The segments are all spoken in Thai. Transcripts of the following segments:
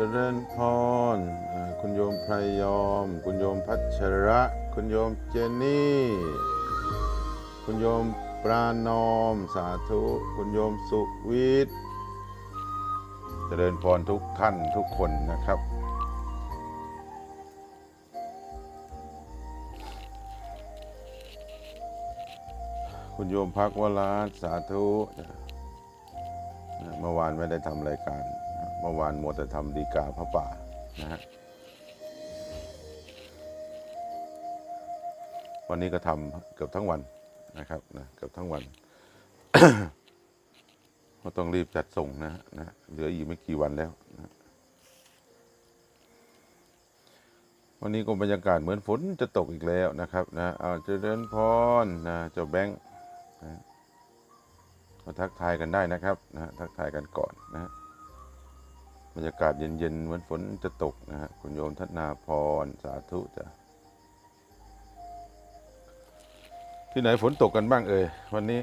เจริญพร คุณโยมไพรยอม คุณโยมพัชระ คุณโยมเจนนี่ คุณโยมปรานอม สาธุ คุณโยมสุวิทย์เจริญพรทุกท่านทุกคนนะครับ คุณโยมพักวลาสาธุ เมื่อวานไม่ได้ทำรายการ เมื่อวานมัวแต่ทำดีกาพระป่านะฮะวันนี้ก็ทำเกือบทั้งวันนะครับนะเกือบทั้งวันก็ต้องรีบจัดส่งนะนะเหลืออีกไม่กี่วันแล้วนะวันนี้ก็บรรยากาศเหมือนฝนจะตกอีกแล้วนะครับนะเอาเจริญพรนะเจ้าแบงค์นะมาทักทายกันได้นะครับนะทักทายกันก่อนนะ รรยากาศเย็นๆเหมือนฝนจะตกนะฮะคุณโยมทัศนาพรสาธุจ้ะที่ไหนฝนตกกันบ้างเอ่ยวันนี้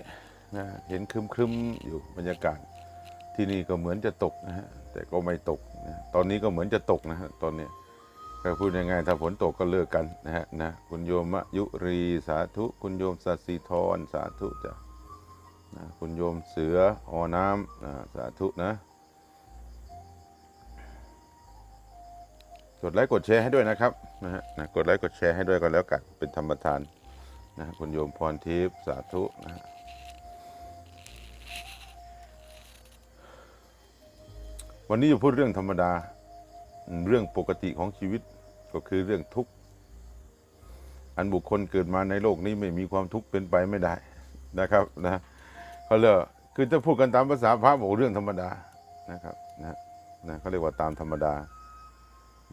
นะเห็นครึมๆอยู่บรรยากาศที่นี่ก็เหมือนจะตกนะฮะแต่ก็ไม่ตกนะตอนนี้ก็เหมือนจะตกนะฮะตอนนี้ก็พูดยังไงถ้าฝนตกก็เลิกกันนะฮะนะคุณโยมยุรีสาธุ คุณโยมสัสสีธรสาธุจ้ะนะคุณโยมเสือออน้ำนะสาธุนะ กดไลค์กดแชร์ให้ด้วยนะครับนะฮะนะกดไลค์กดแชร์ให้ด้วยก็แล้วกันเป็นธรรมทานนะคุณโยมพรทิพย์สาธุนะฮะวันนี้จะพูดเรื่องธรรมดาเรื่องปกติของชีวิตก็คือเรื่องทุกข์ อันบุคคลเกิดมาในโลกนี้ไม่มีความทุกข์เป็นไปไม่ได้นะครับนะเขาเรียกคือจะพูดกันตามภาษาพระบอกเรื่องธรรมดานะครับนะนะเขาเรียกว่าตามธรรมดา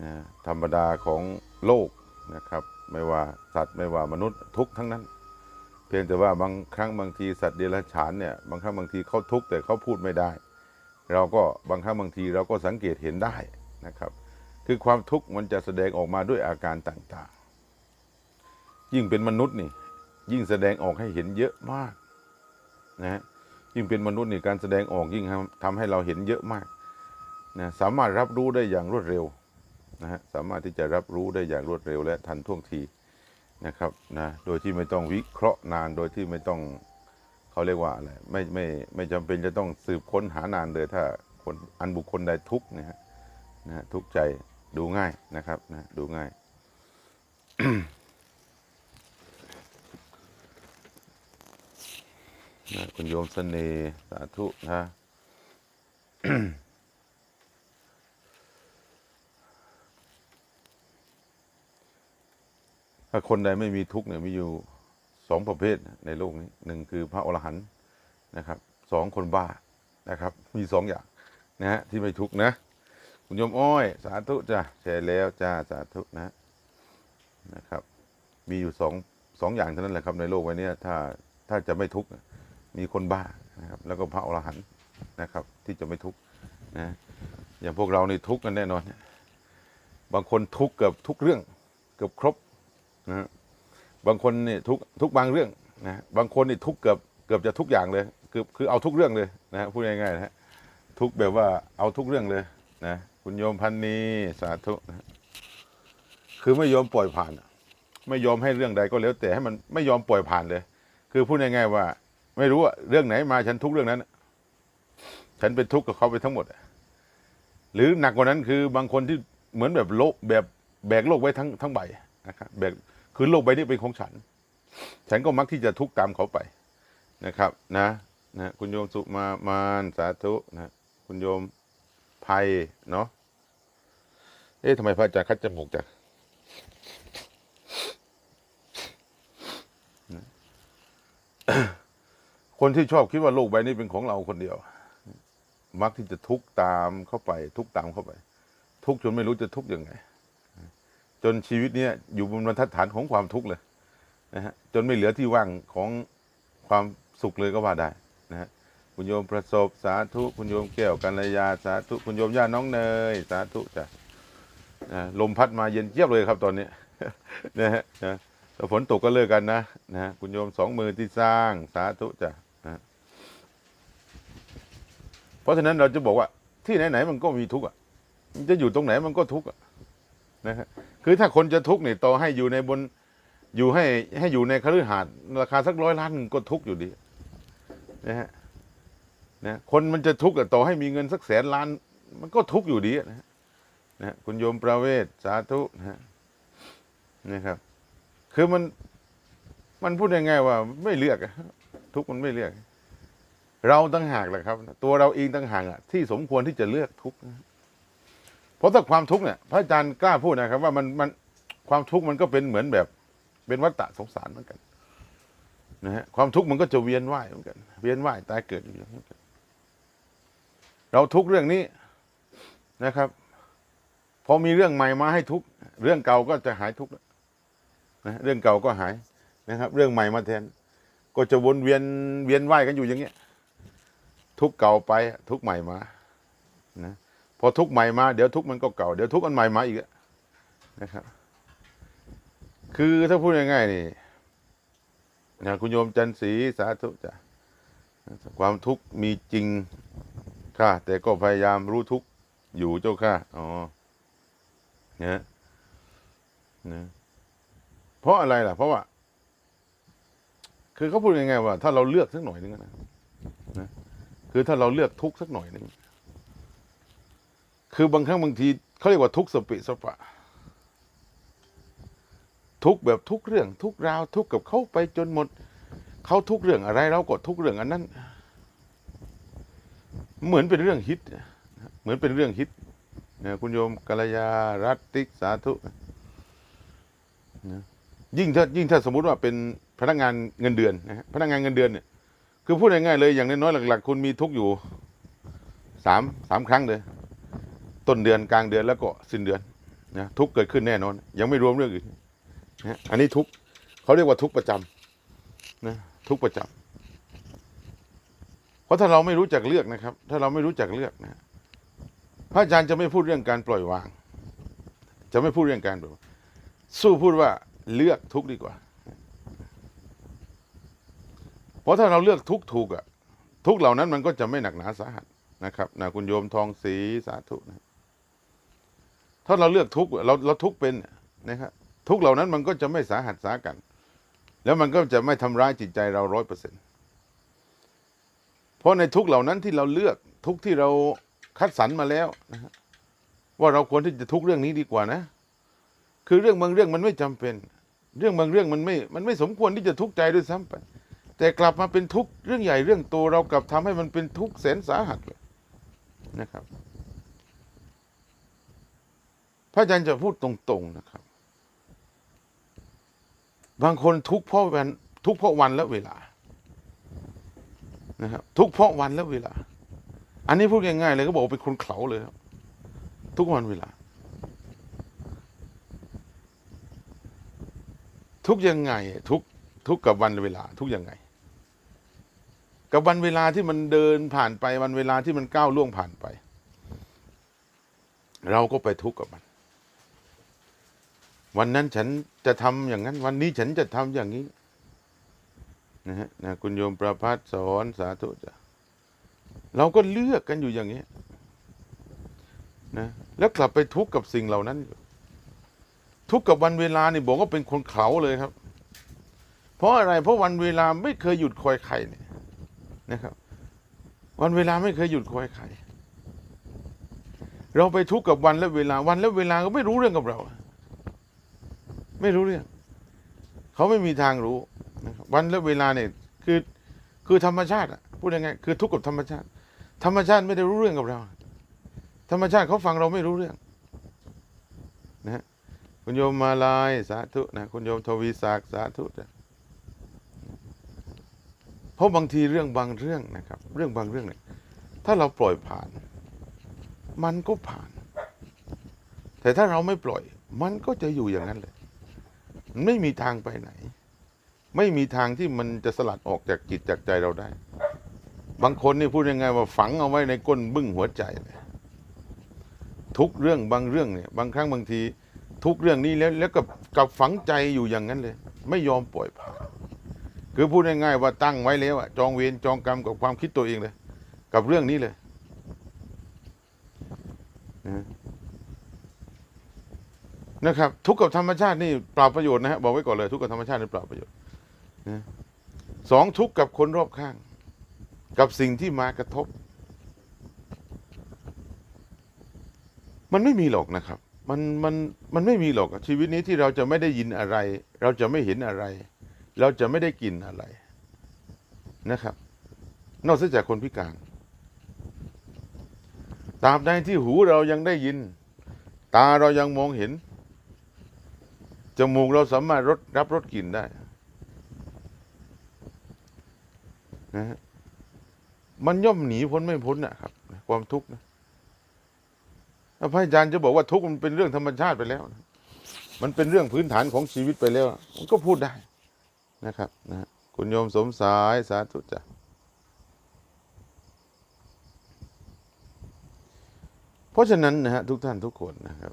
นะธรรมดาของโลกนะครับไม่ว่าสัตว์ไม่ว่ามนุษย์ทุกทั้งนั้น เพียงแต่ว่าบางครั้งบางทีสัตว์เดรัจฉานเนี่ยบางครั้งบางทีเขาทุกข์แต่เขาพูดไม่ได้ เราก็บางครั้งบางทีเราก็สังเกตเห็นได้นะครับ คือความทุกข์มันจะแสดงออกมาด้วยอาการต่างๆ ยิ่งเป็นมนุษย์นี่ยิ่งแสดงออกให้เห็นเยอะมากนะฮะยิ่งเป็นมนุษย์นี่การแสดงออกยิ่งทำทำให้เราเห็นเยอะมากนะสามารถรับรู้ได้อย่างรวดเร็ว นะฮะสามารถที่จะรับรู้ได้อย่างรวดเร็วและทันท่วงทีนะครับนะโดยที่ไม่ต้องวิเคราะห์นานโดยที่ไม่ต้องเขาเรียกว่าอะไรไม่ไม่ไม่จำเป็นจะต้องสืบค้นหานานเลยถ้าคนอันบุคคลใดทุกนะฮะนะทุกใจดูง่ายนะครับนะดูง่ายนะคุณโยมเสน่ห์สาธุนะ ถ้าคนใดไม่มีทุกข์เนี่ยมีอยู่สองประเภทในโลกนี้หนึ่งคือพระอรหันต์นะครับสองคนบ้านะครับ มีสองอย่างนะฮะที่ไม่ทุกข์นะ คุณโยมอ้อย สาธุจ้าแชร์แล้วจ้าสาธุนะนะครับ มีอยู่สองสองอย่างเท่านั้นแหละครับในโลกใบนี้ถ้าถ้าจะไม่ทุกข์มีคนบ้านะครับ แล้วก็พระอรหันต์นะครับ ที่จะไม่ทุกข์นะอย่างพวกเรานี่ทุกข์กันแน่นอน บางคนทุกข์เกือบทุกเรื่อง เกือบครบ นะบางคนนี่ทุกทุกบางเรื่องนะบางคนนี่ทุกเกือบเกือบจะทุกอย่างเลยคือคือเอาทุกเรื่องเลยนะพูดง่ายๆนะฮะทุกแบบว่าเอาทุกเรื่องเลยนะคุณโยมพันนีสาธุนะคือไม่ยอมปล่อยผ่าน ไม่ยอมให้เรื่องใดก็แล้ว แต่ให้มันไม่ยอมปล่อยผ่านเลย คือพูดง่ายๆว่า ไม่รู้ว่าเรื่องไหนมาฉันทุกเรื่องนั้น ฉันเป็นทุกข์กับเขาไปทั้งหมด หรือหนักกว่านั้นคือบางคนที่เหมือนแบบโลกแบบแบกโลกไว้ทั้งทั้งใบนะครับแบบ คือโลกใบนี้เป็นของฉัน ฉันก็มักที่จะทุกข์ตามเขาไปนะครับ นะนะคุณโยมสุมามานสาธุนะคุณโยมภัยเนาะเอ๊ะทำไมพระอาจารย์คัดจมูกจังนะคนที่ชอบคิดว่าโลกใบนี้เป็นของเราคนเดียว มักที่จะทุกข์ตามเข้าไป ทุกข์ตามเข้าไป ทุกข์จนไม่รู้จะทุกข์ยังไง จนชีวิตเนี้ยอยู่บนบรรทัดฐานของความทุกข์เลยนะฮะจนไม่เหลือที่ว่างของความสุขเลยก็ว่าได้นะฮะคุณโยมประสบสาธุคุณโยมแก้วกัลยาสาธุคุณโยมย่าน้องเนยสาธุจ้ะนะลมพัดมาเย็นเจี๊ยบเลยครับตอนนี้นะฮะนะถ้าฝนตกก็เลิกกันนะนะคุณโยมสองมือที่สร้างสาธุจ้ะนะเพราะฉะนั้นเราจะบอกว่าที่ไหนๆมันก็มีทุกข์อะจะอยู่ตรงไหนมันก็ทุกข์อะ นะฮะคือถ้าคนจะทุกข์เนี่ยต่อให้อยู่ในบนอยู่ให้ให้อยู่ในคฤหาสน์ราคาสักร้อยล้านก็ทุกข์อยู่ดีนะฮะนะคนมันจะทุกข์อะต่อให้มีเงินสักแสนล้าน มันก็ทุกข์อยู่ดีนะฮะนะคุณโยมประเวศสาธุนะฮะนะครับ คือมันมันพูดยังไงว่าไม่เลือกทุกข์มันไม่เลือก เราตั้งหากแหละครับ ตัวเราเองตั้งหากอะที่สมควรที่จะเลือกทุกข์นะ เพราะถ้าความทุกข์เนี่ยพระอาจารย์กล้าพูดนะครับ ว่ามันมันความทุกข์มันก็เป็นเหมือนแบบ เป็นวัฏฏะสงสารเหมือนกันนะฮะความทุกข์มันก็จะเวียนว่ายเหมือนกัน เวียนว่ายตายเกิดอยู่อย่างนี้กันเราทุกข์เรื่องนี้นะครับ พอมีเรื่องใหม่มาให้ทุกข์เรื่องเก่าก็จะหายทุกข์แล้วนะเรื่องเก่าก็หายนะครับ เรื่องใหม่มาแทน ก็จะวนเวียนเวียนว่ายกันอยู่อย่างเงี้ยทุกข์เก่าไปทุกข์ใหม่มานะ พอทุกใหม่มาเดี๋ยวทุกมันก็เก่าเดี๋ยวทุกอันใหม่มาอีกนะครับ คือถ้าพูดง่ายๆนี่นะคุณโยมจันสีสาธุจ้ะความทุกข์มีจริงค่ะ แต่ก็พยายามรู้ทุกข์อยู่เจ้าค่ะอ๋อเนี่ยนะเพราะอะไรล่ะ เพราะว่า คือเขาพูดยังไงว่า ถ้าเราเลือกสักหน่อยนึงนะนะคือถ้าเราเลือกทุกสักหน่อยนึง คือบางครั้งบางทีเขาเรียกว่าทุกสปิสปะ ทุกแบบทุกเรื่อง ทุกราว ทุกกับเขาไปจนหมด เขาทุกเรื่องอะไร เราก็ทุกเรื่องอันนั้น เหมือนเป็นเรื่องฮิตเหมือนเป็นเรื่องฮิตนะคุณโยมกัลยารัตติกสาธุนะยิ่งถ้ายิ่งถ้าสมมุติว่าเป็นพนักงานเงินเดือนนะพนักงานเงินเดือนเนี่ยคือพูดง่ายๆเลยอย่างน้อยๆหลัก ๆ คุณมีทุกอยู่สามสามครั้งเลย ต้นเดือนกลางเดือนแล้วก็สิ้นเดือนนะทุกเกิดขึ้นแน่นอน ยังไม่รวมเรื่องอื่นนะอันนี้ทุกเขาเรียกว่าทุกประจำนะทุกประจำเพราะถ้าเราไม่รู้จักเลือกนะครับ ถ้าเราไม่รู้จักเลือกนะพระอาจารย์จะไม่พูดเรื่องการปล่อยวาง จะไม่พูดเรื่องการปล่อยวางสู้พูดว่าเลือกทุกดีกว่า เพราะถ้าเราเลือกทุกถูกอะทุกเหล่านั้นมันก็จะไม่หนักหนาสาหัสนะครับนะคุณโยมทองศรีสาธุนะ ถ้าเราเลือกทุกเราเราทุกเป็นนะครับทุกเหล่านั้นมันก็จะไม่สาหัสสากัน แล้วมันก็จะไม่ทำร้ายจิตใจเราร้อยเปอร์เซ็นต์เพราะในทุกเหล่านั้นที่เราเลือกทุกที่เราคัดสรรมาแล้วนะว่าเราควรที่จะทุกเรื่องนี้ดีกว่านะ คือเรื่องบางเรื่องมันไม่จำเป็น เรื่องบางเรื่องมันไม่ มันไม่สมควรที่จะทุกข์ใจด้วยซ้ำไปแต่กลับมาเป็นทุกข์เรื่องใหญ่เรื่องโตเรากลับทำให้มันเป็นทุกข์แสนสาหัสเลยนะครับ พระอาจารย์จะพูดตรงๆนะครับ บางคนทุกเพราะวันทุกเพราะวันและเวลานะครับทุกเพราะวันและเวลา อันนี้พูดง่ายๆเลยก็บอกเป็นคนเขาเลยครับ ทุกวันเวลา ทุกยังไง ทุกทุกกับวันเวลา ทุกยังไง กับวันเวลาที่มันเดินผ่านไปวันเวลาที่มันก้าวล่วงผ่านไป เราก็ไปทุกข์กับมัน วันนั้นฉันจะทำอย่างนั้น วันนี้ฉันจะทำอย่างนี้นะฮะนะคุณโยมประพัฒสอนสาธุจ้ะเราก็เลือกกันอยู่อย่างนี้นะแล้วกลับไปทุกข์กับสิ่งเหล่านั้น ทุกข์กับวันเวลานี่บอกว่าเป็นคนเขาเลยครับ เพราะอะไรเพราะวันเวลาไม่เคยหยุดคอยใครเนี่ยนะครับ วันเวลาไม่เคยหยุดคอยใครเราไปทุกข์กับวันและเวลาวันและเวลาก็ไม่รู้เรื่องกับเรา ไม่รู้เรื่องเขาไม่มีทางรู้นะครับวันและเวลาเนี่ยคือคือธรรมชาติอะพูดยังไงคือทุกข์กับธรรมชาติ ธรรมชาติไม่ได้รู้เรื่องกับเรา ธรรมชาติเขาฟังเราไม่รู้เรื่องนะฮะคุณโยมมาลายสาธุนะคุณโยมทวีศักดิ์สาธุจ้ะเพราะบางทีเรื่องบางเรื่องนะครับ เรื่องบางเรื่องเนี่ยถ้าเราปล่อยผ่าน มันก็ผ่าน แต่ถ้าเราไม่ปล่อย มันก็จะอยู่อย่างนั้นเลย ไม่มีทางไปไหน ไม่มีทางที่มันจะสลัดออกจากจิตจากใจเราได้ บางคนนี่พูดยังไงว่าฝังเอาไว้ในก้นบึ้งหัวใจเลยทุกเรื่องบางเรื่องเนี่ย บางครั้งบางที ทุกเรื่องนี้แล้ว แล้วกับกับฝังใจอยู่อย่างนั้นเลย ไม่ยอมปล่อยผ่านคือพูดง่ายๆว่าตั้งไว้แล้วอะจองเวรจองกรรมกับความคิดตัวเองเลย กับเรื่องนี้เลยนะ นะครับ ทุกข์กับธรรมชาตินี่เปล่าประโยชน์นะฮะบอกไว้ก่อนเลย ทุกข์กับธรรมชาตินี่เปล่าประโยชน์นะสองทุกข์กับคนรอบข้าง กับสิ่งที่มากระทบ มันไม่มีหรอกนะครับ มันมันมันไม่มีหรอกชีวิตนี้ที่เราจะไม่ได้ยินอะไร เราจะไม่เห็นอะไร เราจะไม่ได้กินอะไรนะครับ นอกจากคนพิการตราบใดที่หูเรายังได้ยิน ตาเรายังมองเห็น มูกเราสามารถรรับรสกลิ่นได้นะฮะมันย่อมหนีพ้นไม่พ้นนะครับ ความทุกข์นะพระอาจารย์จะบอกว่าทุกข์มันเป็นเรื่องธรรมชาติไปแล้วนะมันเป็นเรื่องพื้นฐานของชีวิตไปแล้ว มันก็พูดได้นะครับนะฮะคุณโยมสมสายสาธุจ้ะเพราะฉะนั้นนะฮะทุกท่านทุกคนนะครับ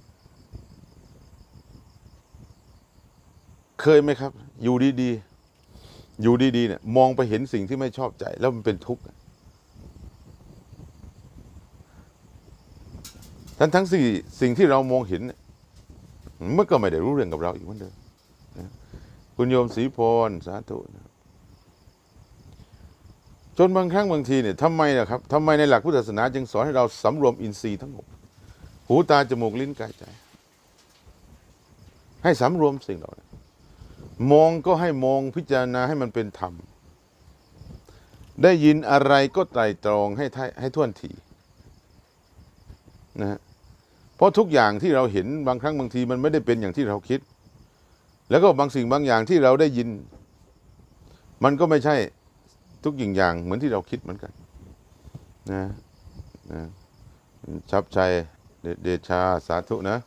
เคยไหมครับ อยู่ดีๆ อยู่ดีๆเนี่ยมองไปเห็นสิ่งที่ไม่ชอบใจ แล้วมันเป็นทุกข์ทั้งทั้งสี่สิ่งที่เรามองเห็นเนี่ยมันก็ไม่ได้รู้เรื่องกับเราอีกเหมือนเดิมคุณโยมศรีพรสาธุจนบางครั้งบางทีเนี่ยทำไมนะครับทำไมในหลักพุทธศาสนา จึงสอนให้เราสำรวมอินทรีย์ทั้งหมดหูตาจมูกลิ้นกายใจ ให้สำรวมสิ่งเหล่านั้น มองก็ให้มองพิจารณาให้มันเป็นธรรม ได้ยินอะไรก็ไตรตรองให้ท่าให้ท่วนทีนะฮะเพราะทุกอย่างที่เราเห็นบางครั้งบางทีมันไม่ได้เป็นอย่างที่เราคิด แล้วก็บางสิ่งบางอย่างที่เราได้ยิน มันก็ไม่ใช่ทุกอย่างอย่างเหมือนที่เราคิดเหมือนกันนะนะชับชัยเดเดชาสาธุนะ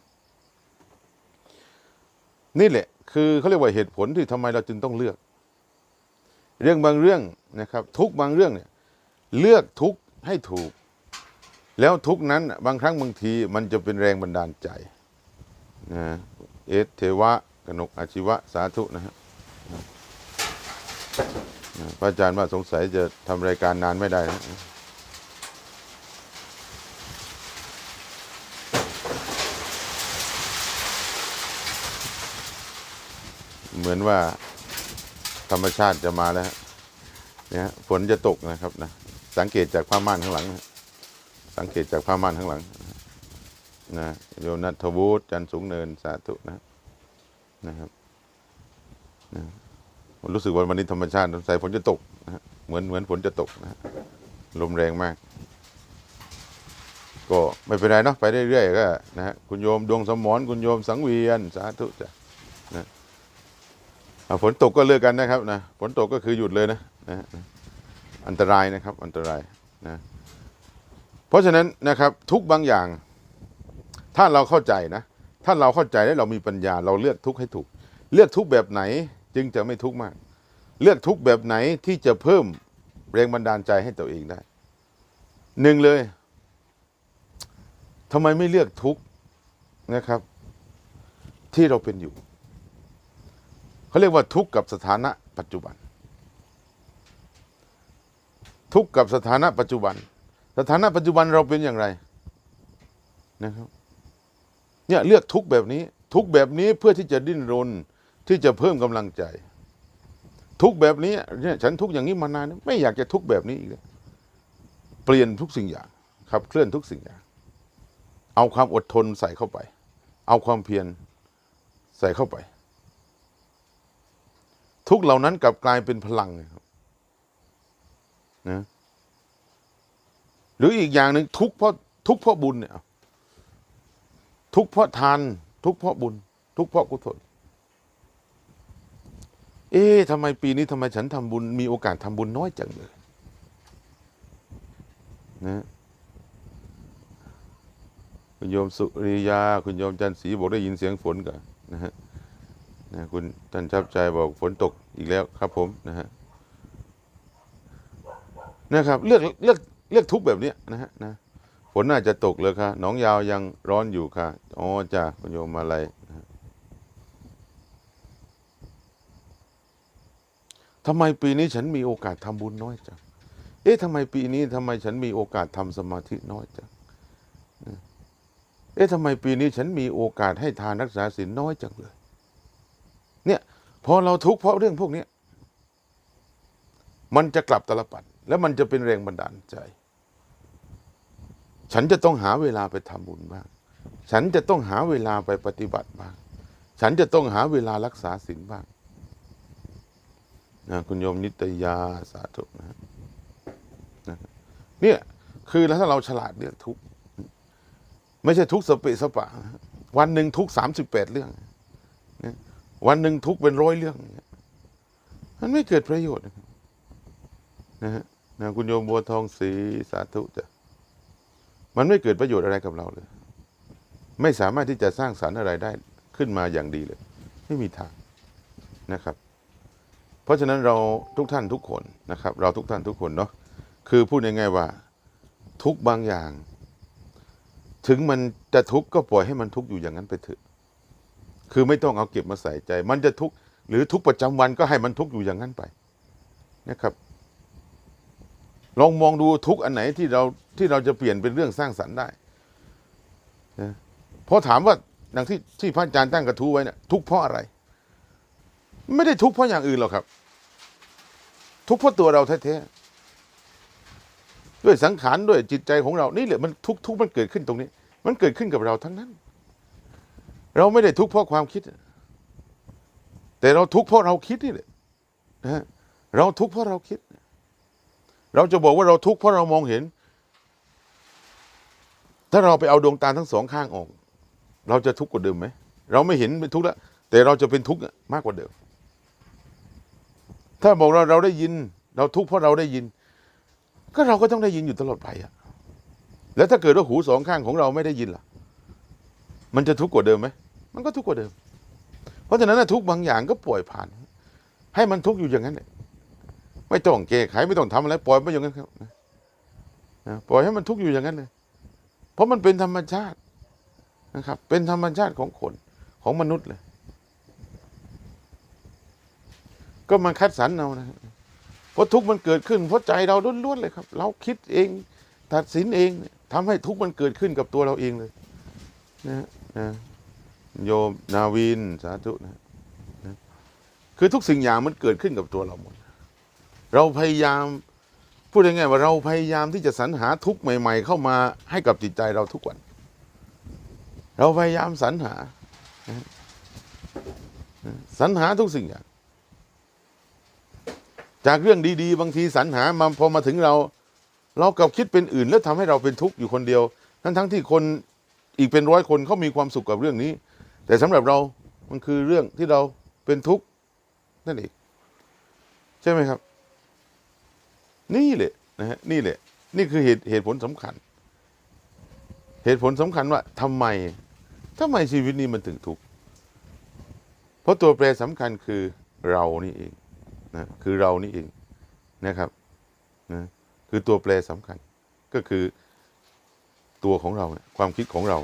นี่แหละ คือเขาเรียกว่าเหตุผลที่ทำไมเราจึงต้องเลือก เรื่องบางเรื่องนะครับ ทุกบางเรื่องเนี่ยเลือกทุกให้ถูก แล้วทุกนั้นบางครั้งบางทีมันจะเป็นแรงบันดาลใจนะเอสเทวะกนกอาชีวะสาธุนะฮะพระอาจารย์ว่าสงสัยจะทำรายการนานไม่ได้นะ เหมือนว่าธรรมชาติจะมาแล้วเนี่ยฝนจะตกนะครับนะสังเกตจากผ้าม่านข้างหลัง สังเกตจากผ้าม่านข้างหลังนะโยนัทวูฒจันสูงเนินสาธุนะนะครับนะรู้สึกว่าวันนี้ธรรมชาติสงสัยฝนจะตกนะเหมือนเหมือนฝนจะตกนะลมแรงมาก ก็ไม่เป็นไรเนาะไปเรื่อยๆก็นะฮะคุณโยมดวงสมรคุณโยมสังเวียนสาธุจ้ะ ฝนตกก็เลิกกันนะครับนะฝนตกก็คือหยุดเลยนะนะอันตรายนะครับอันตรายนะเพราะฉะนั้นนะครับทุกบางอย่าง ถ้าเราเข้าใจนะ ถ้าเราเข้าใจและเรามีปัญญา เราเลือกทุกให้ถูก เลือกทุกแบบไหนจึงจะไม่ทุกมาก เลือกทุกแบบไหนที่จะเพิ่มแรงบันดาลใจให้ตัวเองได้หนึ่งเลยทำไมไม่เลือกทุกนะครับ ที่เราเป็นอยู่ เขาเรียกว่าทุกข์กับสถานะปัจจุบัน ทุกข์กับสถานะปัจจุบัน สถานะปัจจุบันเราเป็นอย่างไรนะครับเนี่ยเลือกทุกข์แบบนี้ ทุกข์แบบนี้เพื่อที่จะดิ้นรนที่จะเพิ่มกำลังใจ ทุกข์แบบนี้เนี่ยฉันทุกข์อย่างนี้มานานไม่อยากจะทุกข์แบบนี้อีกเลยเปลี่ยนทุกสิ่งอย่างขับเคลื่อนทุกสิ่งอย่าง เอาความอดทนใส่เข้าไป เอาความเพียรใส่เข้าไป ทุกเหล่านั้นกลับกลายเป็นพลังนะครับนะหรืออีกอย่างหนึ่งทุกเพราะทุกเพราะบุญเนี่ยทุกเพราะทาน ทุกเพราะบุญ ทุกเพราะกุศลเอ๊ะทำไมปีนี้ทำไมฉันทำบุญ มีโอกาสทำบุญน้อยจังเลยนะคุณโยมสุริยา คุณโยมจันทร์ศรีบอกได้ยินเสียงฝนกันนะฮะ นะคุณท่านชับใจบอกฝนตกอีกแล้วครับผมนะฮะนะครับเลือกเลือกเลือกทุกแบบนี้นะฮะนะฝนน่าจะตกเลยค่ะหนองยาวยังร้อนอยู่ค่ะอ๋อจ้าคุณโยมมาอะไรนะทำไมปีนี้ฉันมีโอกาสทำบุญน้อยจังเอ๊ะทำไมปีนี้ทำไมฉันมีโอกาสทำสมาธิน้อยจังเอ๊ะทำไมปีนี้ฉันมีโอกาสให้ทานรักษาศีลน้อยจังเลย พอเราทุกข์เพราะเรื่องพวกนี้มันจะกลับตลปัด แล้วมันจะเป็นแรงบันดาลใจ ฉันจะต้องหาเวลาไปทำบุญบ้าง ฉันจะต้องหาเวลาไปปฏิบัติบ้าง ฉันจะต้องหาเวลารักษาศีลบ้างนะคุณโยมนิตยาสาธุนะนะเนี่ยคือแล้วถ้าเราฉลาดเรื่องทุกข์ไม่ใช่ทุกสเปสปะ วันหนึ่งทุกสามสิบแปดเรื่อง วันหนึ่งทุกเป็นร้อยเรื่องเนี่ยมันไม่เกิดประโยชน์นะครับนะฮะนะคุณโยมบัวทองศรีสาธุจ้ะมันไม่เกิดประโยชน์อะไรกับเราเลย ไม่สามารถที่จะสร้างสารรค์อะไรได้ขึ้นมาอย่างดีเลย ไม่มีทางนะครับ เพราะฉะนั้นเราทุกท่านทุกคนนะครับ เราทุกท่านทุกคนเนาะคือพูดง่ายๆว่า ทุกบางอย่าง ถึงมันจะทุกข์ก็ปล่อยให้มันทุกข์อยู่อย่างนั้นไปเถอะ คือไม่ต้องเอาเก็บมาใส่ใจ มันจะทุกข์หรือทุกประจำวันก็ให้มันทุกข์อยู่อย่างนั้นไปนะครับลองมองดูทุกอันไหนที่เราที่เราจะเปลี่ยนเป็นเรื่องสร้างสรรค์ได้นะเพราะถามว่าดังที่ที่พระอาจารย์ตั้งกระทู้ไว้เนี่ยทุกเพราะอะไร ไม่ได้ทุกเพราะอย่างอื่นหรอกครับ ทุกเพราะตัวเราแท้ๆด้วยสังขารด้วยจิตใจของเรานี่แหละมันทุกทุกมันเกิดขึ้นตรงนี้ มันเกิดขึ้นกับเราทั้งนั้น เราไม่ได้ทุกข์เพราะความคิด แต่เราทุกข์เพราะเราคิดนี่แหละนะเราทุกข์เพราะเราคิด เราจะบอกว่าเราทุกข์เพราะเรามองเห็น ถ้าเราไปเอาดวงตาทั้งสองข้างออก เราจะทุกข์กว่าเดิมไหมเราไม่เห็นเป็นทุกข์แล้วแต่เราจะเป็นทุกข์มากกว่าเดิม ถ้าบอกเราเราได้ยิน เราทุกข์เพราะเราได้ยิน ก็เราก็ต้องได้ยินอยู่ตลอดไปอะแล้วถ้าเกิดว่าหูสองข้างของเราไม่ได้ยินล่ะ มันจะทุกข์กว่าเดิมไหมมันก็ทุกข์กว่าเดิม เพราะฉะนั้นทุกข์บางอย่างก็ปล่อยผ่าน ให้มันทุกข์อยู่อย่างนั้นแหละไม่ต้องแก้ไขไม่ต้องทำอะไรปล่อยไปอย่างนั้นครับนะปล่อยให้มันทุกข์อยู่อย่างนั้นเลย เพราะมันเป็นธรรมชาตินะครับ เป็นธรรมชาติของคนของมนุษย์เลย ก็มาคัดสรรเอานะเพราะทุกข์มันเกิดขึ้นเพราะใจเราล้วนๆเลยครับ เราคิดเอง ตัดสินเองทำให้ทุกข์มันเกิดขึ้นกับตัวเราเองเลย นะ นะโยมนาวินสาธุนะนะคือทุกสิ่งอย่างมันเกิดขึ้นกับตัวเราหมด เราพยายามพูดง่ายๆว่าเราพยายามที่จะสรรหาทุกใหม่ ๆ เข้ามาให้กับจิตใจเราทุกวัน เราพยายามสรรหาสรรหาทุกสิ่งอย่าง จากเรื่องดี ๆ บางทีสรรหามาพอมาถึงเรา เรากลับคิดเป็นอื่น แล้วทำให้เราเป็นทุกข์อยู่คนเดียว ทั้งทั้งๆที่คน อีกเป็นร้อยคนเขามีความสุขกับเรื่องนี้ แต่สำหรับเรามันคือเรื่องที่เราเป็นทุกข์นั่นเองใช่ไหมครับ นี่แหละนะฮะนี่แหละ นี่คือเหตุเหตุผลสำคัญ เหตุผลสำคัญว่าทำไมทำไมชีวิตนี้มันถึงทุกข์เพราะตัวแปรสำคัญคือเรานี่เองนะคือเรานี่เองนะครับนะคือตัวแปรสำคัญก็คือ ตัวของเรา ความคิดของเรา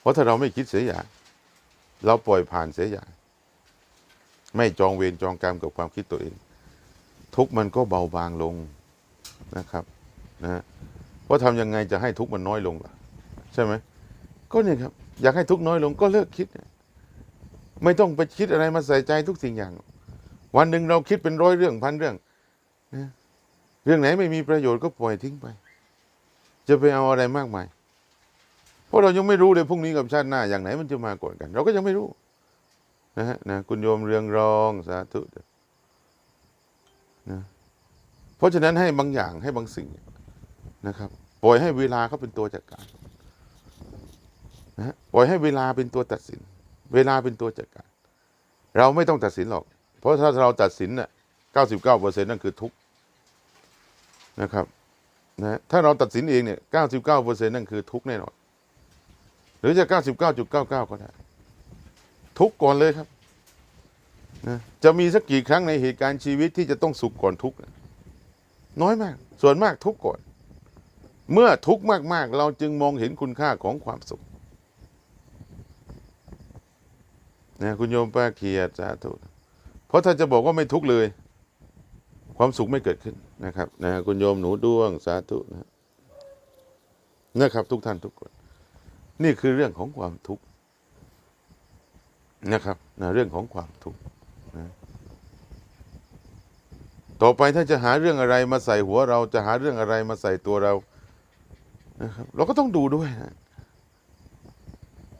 เพราะถ้าเราไม่คิดเสียอย่างเราปล่อยผ่านเสียอย่าง ไม่จองเวรจองกรรมกับความคิดตัวเอง ทุกมันก็เบาบางลงนะครับนะว่าทำยังไงจะให้ทุกมันน้อยลงล่ะ ใช่ไหมก็เนี่ยครับ อยากให้ทุกน้อยลงก็เลิกคิด ไม่ต้องไปคิดอะไรมาใส่ใจทุกสิ่งอย่าง วันหนึ่งเราคิดเป็นร้อยเรื่องพันเรื่องนะเรื่องไหนไม่มีประโยชน์ก็ปล่อยทิ้งไป จะไปเอาอะไรมากมาย เพราะเรายังไม่รู้เลยพรุ่งนี้กับชาติหน้าอย่างไหนมันจะมาก่อนกัน เราก็ยังไม่รู้นะฮะนะคุณโยมเรืองรองสาธุนะเพราะฉะนั้นให้บางอย่างให้บางสิ่งนะครับ ปล่อยให้เวลาเขาเป็นตัวจัดการนะฮะปล่อยให้เวลาเป็นตัวตัดสิน เวลาเป็นตัวจัดการ เราไม่ต้องตัดสินหรอก เพราะถ้าเราตัดสินน่ะเก้าสิบเก้าเปอร์เซ็นต์นั่นคือทุกข์นะครับ นะถ้าเราตัดสินเองเนี่ยเก้าสิบเก้าเปอร์เซ็นต์นั่นคือทุกข์แน่นอน หรือจะเก้าสิบเก้าจุดเก้าเก้าก็ได้ ทุกข์ก่อนเลยครับนะจะมีสักกี่ครั้งในเหตุการณ์ชีวิตที่จะต้องสุขก่อนทุกข์น่ะน้อยมาก ส่วนมากทุกข์ก่อน เมื่อทุกข์มาก ๆ เราจึงมองเห็นคุณค่าของความสุขนะคุณโยมป้าเขียดสาธุเพราะถ้าจะบอกว่าไม่ทุกข์เลย ความสุขไม่เกิดขึ้นนะครับนะคุณโยมหนูด้วงสาธุนะนะครับ ทุกท่านทุกคน นี่คือเรื่องของความทุกข์นะครับนะเรื่องของความทุกข์นะต่อไปถ้าจะหาเรื่องอะไรมาใส่หัวเราจะหาเรื่องอะไรมาใส่ตัวเรานะครับเราก็ต้องดูด้วยนะ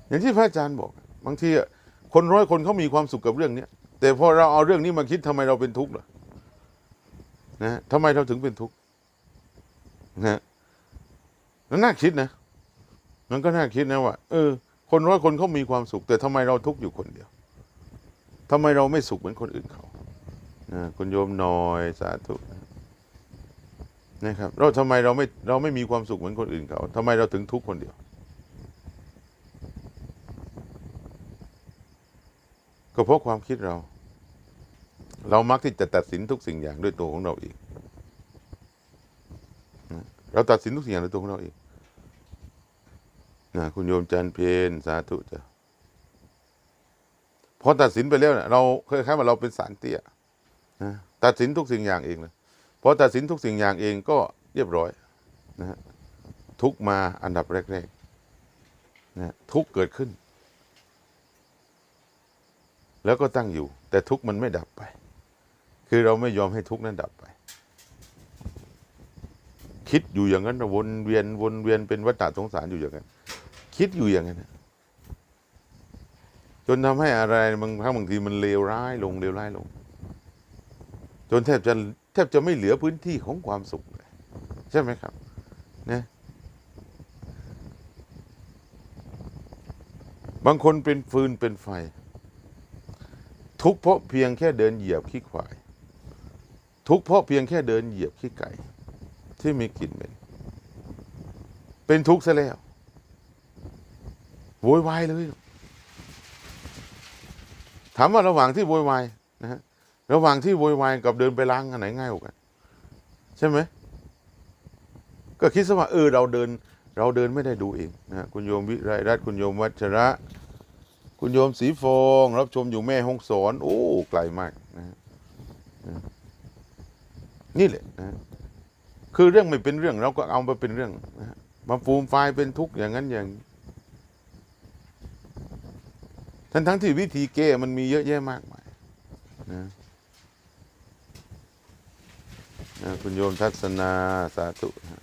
อย่างที่พระอาจารย์บอก บางทีอะคนร้อยคนเขามีความสุขกับเรื่องเนี้ยแต่พอเราเอาเรื่องนี้มาคิดทำไมเราเป็นทุกข์ล่ะ นะทำไมเราถึงเป็นทุกข์นะนั่นน่าคิดนะมันก็น่าคิดนะว่าเออ คนร้อยคนเขามีความสุข แต่ทำไมเราทุกข์อยู่คนเดียวทำไมเราไม่สุขเหมือนคนอื่นเขานะคุณโยมนอยสาธุนะครับ เราทำไมเราไม่เราไม่มีความสุขเหมือนคนอื่นเขาทำไมเราถึงทุกข์คนเดียว ก็เพราะความคิดเรา เรามักที่จะตัดสินทุกสิ่งอย่างด้วยตัวของเราเองเราตัดสินทุกสิ่งอย่างด้วยตัวของเราเองนะคุณโยมจันเพนสาธุจ้ะพอตัดสินไปแล้วเนี่ยเราเคยคล้ายๆว่าเราเป็นสารเตี้ยนะตัดสินทุกสิ่งอย่างเองเลยพอตัดสินทุกสิ่งอย่างเองก็เรียบร้อยนะฮะทุกมาอันดับแรกๆนะทุกเกิดขึ้น แล้วก็ตั้งอยู่ แต่ทุกมันไม่ดับไป คือเราไม่ยอมให้ทุกข์นั้นดับไป คิดอยู่อย่างนั้นวนเวียนวนเวียนเป็นวัฏฏะสงสารอยู่อย่างนั้น คิดอยู่อย่างนั้นจนทำให้อะไรบางครั้งบางทีมันเลวร้ายลงเลวร้ายลง จนแทบจะแทบจะไม่เหลือพื้นที่ของความสุขเลยใช่ไหมครับนะบางคนเป็นฟืนเป็นไฟ ทุกข์เพราะเพียงแค่เดินเหยียบขี้ควาย ทุกเพราะเพียงแค่เดินเหยียบขี้ไก่ ที่มีกลิ่นเหม็นเป็นทุกข์ซะแล้วโวยวายเลย ถามว่าระหว่างที่โวยวายนะฮะระหว่างที่โวยวายกับเดินไปล้างอันไหนง่ายกว่ากันใช่ไหมก็คิดซะว่าเออเราเดิน เราเดินไม่ได้ดูเองนะคุณโยมวิไรรัตน์คุณโยมวัชระ คุณโยมสีฟอง รับชมอยู่แม่ห้องสอน โอ้ไกลมาก นี่แหละนะคือเรื่องไม่เป็นเรื่องเราก็เอามาเป็นเรื่องนะมาฟูมไฟายเป็นทุกข์อย่างนั้นอย่างทั้งทั้งที่วิธีแก้มันมีเยอะแยะมากมายนะนะคุณโยมทัศนาสาธุนะ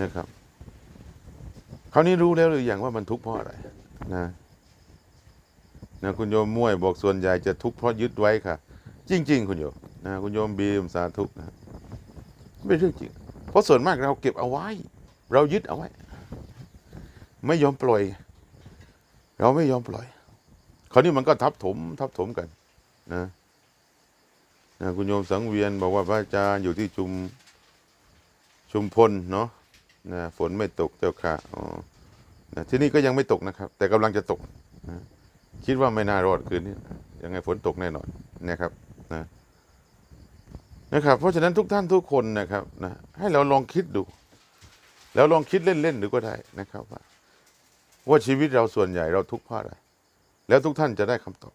นะครับคราวนี้รู้แล้วหรือยังว่ามันทุกข์เพราะอะไรนะนะคุณโยมม่วยบอกส่วนใหญ่จะทุกข์เพราะยึดไว้ค่ะ จริง ๆ คุณโยม นะคุณโยมบีมสาธุนะไม่เรื่องจริง เพราะส่วนมากเราเก็บเอาไว้ เรายึดเอาไว้ ไม่ยอมปล่อย เราไม่ยอมปล่อยคราวนี้มันก็ทับถม ทับถมกัน นะนะคุณโยมสังเวียนบอกว่าพระอาจารย์อยู่ที่ชุมชุมพลเนาะนะฝนไม่ตกเจ้าค่ะอ๋อนะที่นี่ก็ยังไม่ตกนะครับ แต่กำลังจะตกนะคิดว่าไม่น่ารอดคืนนี้ยังไงฝนตกแน่นอนนะครับนะ นะครับเพราะฉะนั้นทุกท่านทุกคนนะครับนะให้เราลองคิดดู แล้วลองคิดเล่นๆดูก็ได้นะครับว่าว่าชีวิตเราส่วนใหญ่เราทุกข์เพราะอะไร แล้วทุกท่านจะได้คำตอบ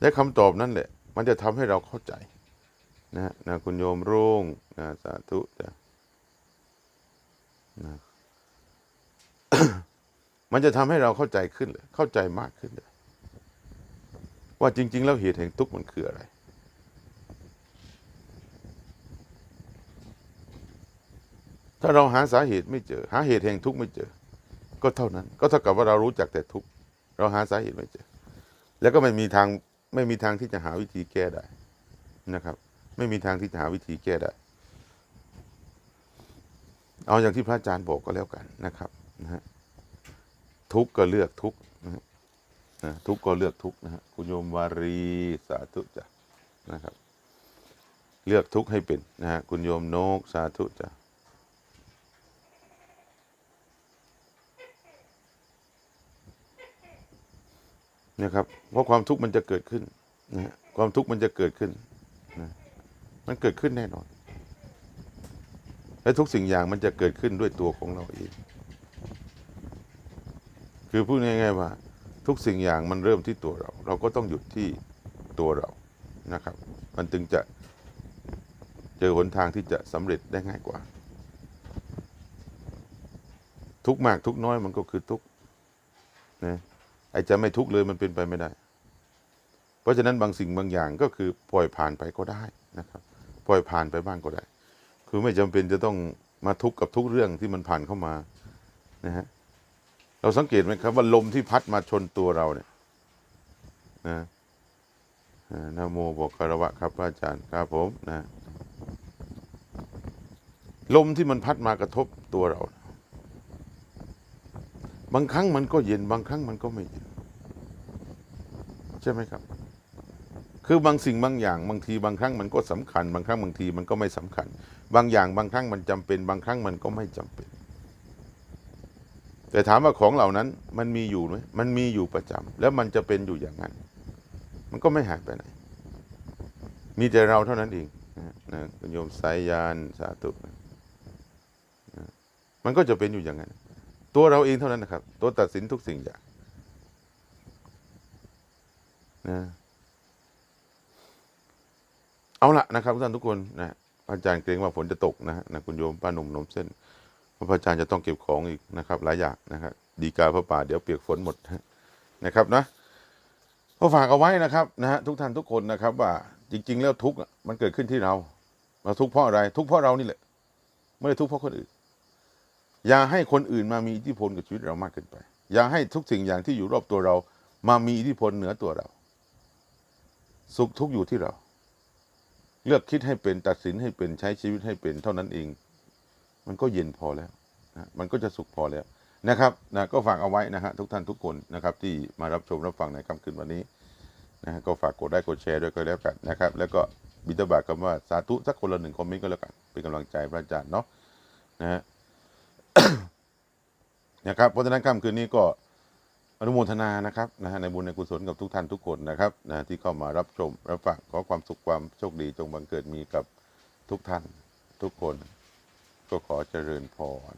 และคำตอบนั่นแหละ มันจะทำให้เราเข้าใจนะนะคุณโยมรุ่งนะสาธุจ้ะนะมันจะทำให้เราเข้าใจขึ้นเลยเข้าใจมากขึ้นเลยว่าจริง ๆ แล้วเหตุแห่งทุกข์มันคืออะไร ถ้าเราหาสาเหตุไม่เจอ หาเหตุแห่งทุกข์ไม่เจอ ก็เท่านั้น ก็เท่ากับว่าเรารู้จักแต่ทุกข์เราหาสาเหตุไม่เจอ แล้วก็ไม่มีทางไม่มีทางที่จะหาวิธีแก้ได้นะครับ ไม่มีทางที่จะหาวิธีแก้ได้ เอาอย่างที่พระอาจารย์บอกก็แล้วกันนะครับนะฮะทุกข์ก็เลือกทุกข์นะฮะทุกข์ก็เลือกทุกข์นะฮะคุณโยมวารีสาธุจ้ะนะครับ เลือกทุกข์ให้เป็นนะฮะคุณโยมโนกสาธุจ้ะ นะครับ เพราะความทุกข์มันจะเกิดขึ้นนะฮะความทุกข์มันจะเกิดขึ้นนะมันเกิดขึ้นแน่นอน และทุกสิ่งอย่างมันจะเกิดขึ้นด้วยตัวของเราเอง คือพูดง่ายๆว่า ทุกสิ่งอย่างมันเริ่มที่ตัวเรา เราก็ต้องหยุดที่ตัวเรานะครับ มันจึงจะเจอหนทางที่จะสำเร็จได้ง่ายกว่า ทุกมากทุกน้อยมันก็คือทุกนะ จะไม่ทุกข์เลยมันเป็นไปไม่ได้ เพราะฉะนั้นบางสิ่งบางอย่างก็คือปล่อยผ่านไปก็ได้นะครับ ปล่อยผ่านไปบ้างก็ได้ คือไม่จำเป็นจะต้องมาทุกข์กับทุกเรื่องที่มันผ่านเข้ามานะฮะเราสังเกตไหมครับว่าลมที่พัดมาชนตัวเราเนี่ยนะนะโมบอกคารวะครับพระอาจารย์ครับผมนะลมที่มันพัดมากระทบตัวเรา บางครั้งมันก็เย็นบางครั้งมันก็ไม่เย็น ช่ไหมครับ คือบางสิ่งบางอย่างบางทีบางครั้งมันก็สำคัญ บางครั้งบางทีมันก็ไม่สำคัญ บางอย่างบางครั้งมันจำเป็น บางครั้งมันก็ไม่จำเป็น แต่ถามว่าของเหล่านั้นมันมีอยู่ไหมมันมีอยู่ประจำแล้วมันจะเป็นอยู่อย่างนั้น มันก็ไม่หายไปไหน มีแต่เราเท่านั้นเองนะคุณโยมสายยานสาธุมันก็จะเป็นอยู่อย่างนั้น ตัวเราเองเท่านั้นนะครับ ตัวตัดสินทุกสิ่งอย่าง นะเอาละนะครับทุกท่านทุกคนนะอาจารย์เกรงว่าฝนจะตกนะนะคุณโยมป้าหนุ่มนมเส้นเพราะพระอาจารย์จะต้องเก็บของอีกนะครับ หลายอย่างนะครับดีกาพระป่าเดี๋ยวเปียกฝนหมดนะครับนะก็ฝากเอาไว้นะครับนะฮะทุกท่านทุกคนนะครับ ว่าจริง ๆ แล้วทุกข์มันเกิดขึ้นที่เราเราทุกข์เพราะอะไร ทุกข์เพราะเรานี่แหละไม่ได้ทุกข์เพราะคนอื่น อย่าให้คนอื่นมามีอิทธิพลกับชีวิตเรามากเกินไป อย่าให้ทุกสิ่งอย่างที่อยู่รอบตัวเรา มามีอิทธิพลเหนือตัวเรา สุขทุกข์อยู่ที่เรา เลือกคิดให้เป็นตัดสินให้เป็นใช้ชีวิตให้เป็น เท่านั้นเอง มันก็เย็นพอแล้วนะมันก็จะสุขพอแล้วนะครับนะก็ฝากเอาไว้นะฮะทุกท่านทุกคนนะครับ ที่มารับชมรับฟังในค่ำคืนวันนี้นะฮะก็ฝากกดไลค์กดแชร์ด้วยก็แล้วกันนะครับ แล้วก็บิดาบาตคำว่าสาธุสักคนละหนึ่งคอมเมนต์ก็แล้วกันเป็นกำลังใจพระอาจารย์เนาะนะฮะนะครับเพราะฉะนั้นค่ำคืนนี้ก็ อนุโมทนานะครับนะฮะในบุญในกุศลกับทุกท่านทุกคนนะครับนะที่เข้ามารับชมรับฟังขอความสุขความโชคดีจงบังเกิดมีกับทุกท่านทุกคน ก็ขอเจริญพร